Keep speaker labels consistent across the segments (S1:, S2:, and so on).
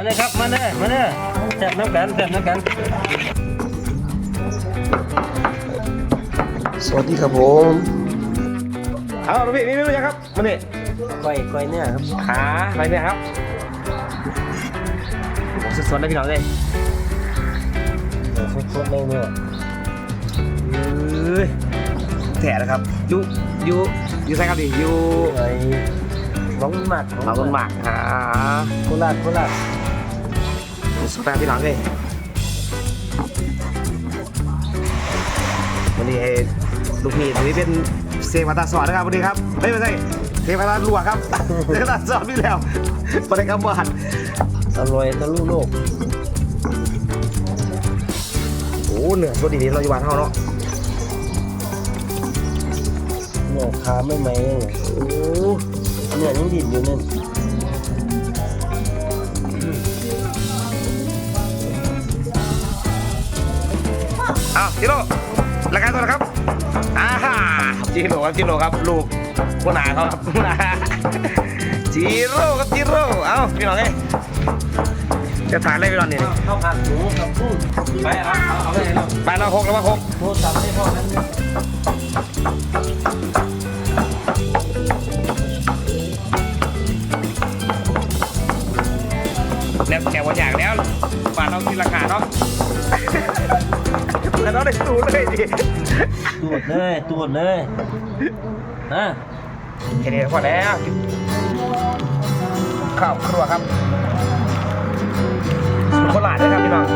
S1: มาเลยครับ มาเลยมาเลยแซ่บน้ำกันแซ่บน้ำกัน
S2: สวัสดีครับผม
S3: เอาลูกพี่มีไม่รู้ยังครับมานี่
S1: ก้อยก้อยเนี่ยครับ
S3: ขาอะไรเนี่ยครับผมสดๆเลยพี่น้องเลย
S1: เดี๋ยวสดๆเลยเนี่ย
S3: เอ้ยแถะนะครับอยูอยูอยูใส่ครับดิอยู
S1: ไอ้น้องหมัก
S3: เอาต้นหมากหา
S1: โคราชโคราช
S3: สดๆพี่น้องเลยวันนี้ให้ลูกพี่ตรงนี้เป็นเซวาตาสอนนะครับวันนี้ครับไม่ไม่ใช่เทวตาลัวครับเทวตาสอนพี่แล้วประเด็นคำว่าหัด
S1: อร่อยทะลุโลก
S3: โอ้เหนือสดดีๆเราอยู่บ้านเฮาเนาะ
S1: เนี่ยขาไม่ไหมโอ้เนี่ยยังดิบอยู่นั่น
S3: อ้าวจิโร่รายการตัวนะครับอ่าฮ่าจิโร่ครับจิโร่ครับ ลูกคนหนาเขาครับจิโร่ครับจิโร่เอ้าพี่น้องเอ้ยจะถ่ายอะไรพี่น้องเนี่ย
S1: ข้าวผัดหมูกับกุ้งไปเอาเอาเอาไปไหนเรา
S3: ไปแล้วหกแล้วว่าหก
S1: โทรศัพท์ให้พ่อนั้น
S3: แล้วแกวันอย่างแล้วบ้านเราที่ราคาเนาะแล้วเราได้ดูเลยดิ
S1: ตรวจเลยตรวจเลยฮะ
S3: แค่นี้พอแล้วข้าวครัวครับสูตรโบราณด้วยครับพี่น้อง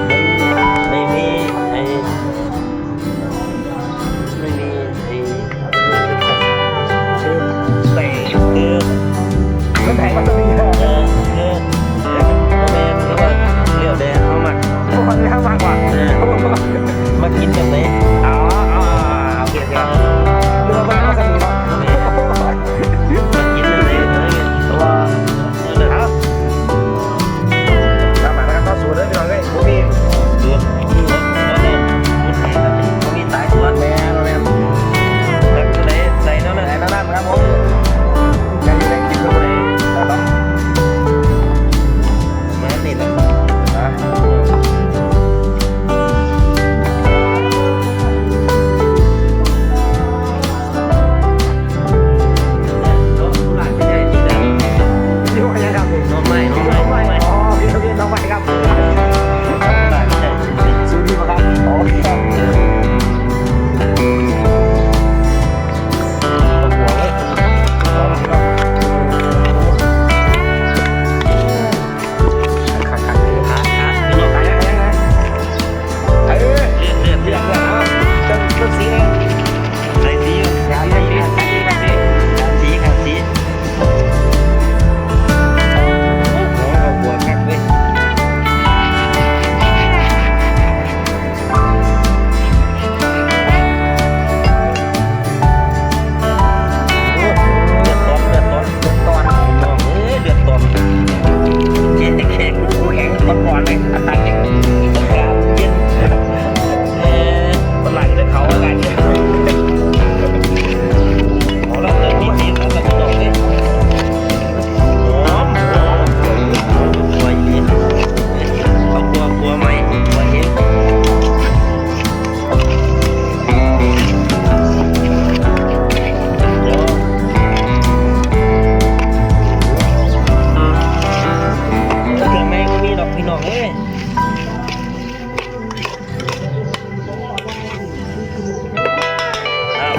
S3: พี่น้อ
S1: งเอ้ย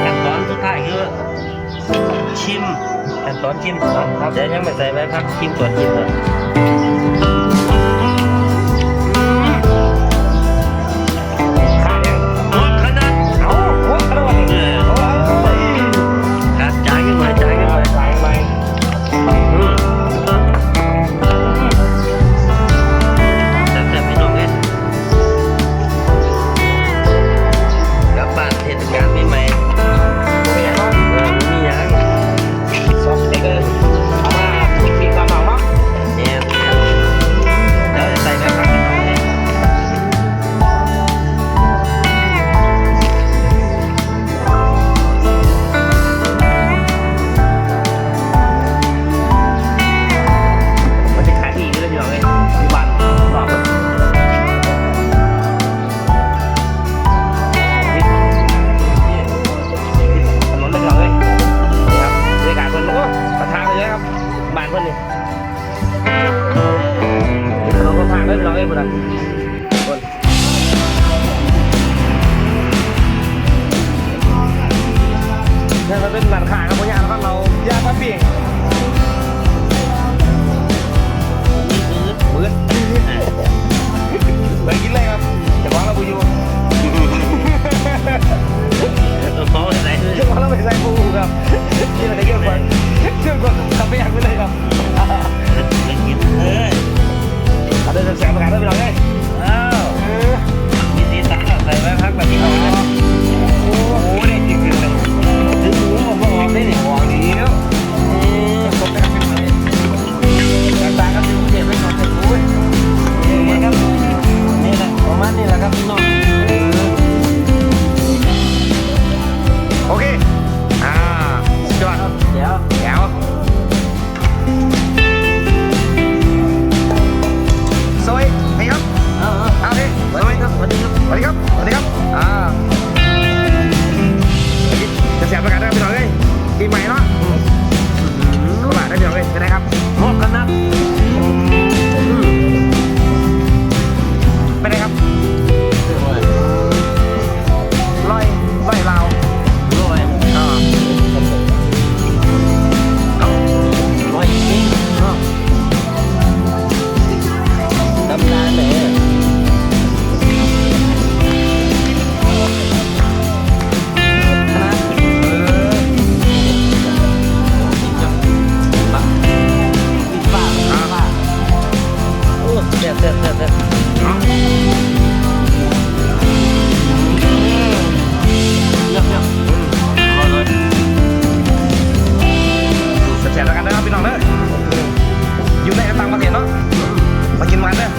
S1: ขั้นต
S3: อนสุด
S1: ท้ายคือชิมขั้นตอนชิมครับเดี๋ยวยังไม่ใส่ใบพักชิมก่อนชิมก่อน
S3: 不然
S1: ซ่บแซ่บแซ่บแซ่บ
S3: แซ่บแล้
S1: วกันนะ
S3: ครับ
S1: พี่น้อง
S3: เนอะอยู่ในต่างประเทศเนาะมากินมันเนอะ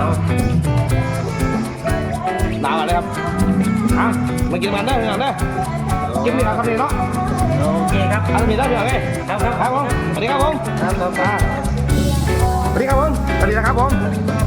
S3: า
S1: ว
S3: หนาวอะไรครับอะมากินมันได้พี่น้อได้กินนี่ครับำนี้เนาะ
S1: โอเคครับ
S3: อันนี้ได้พี่องไง
S1: ครับครับ
S3: ครับผมสวัสดีครับผม
S1: ครับครับ
S3: สวัสดีครับผมสวัสดีนะครับผม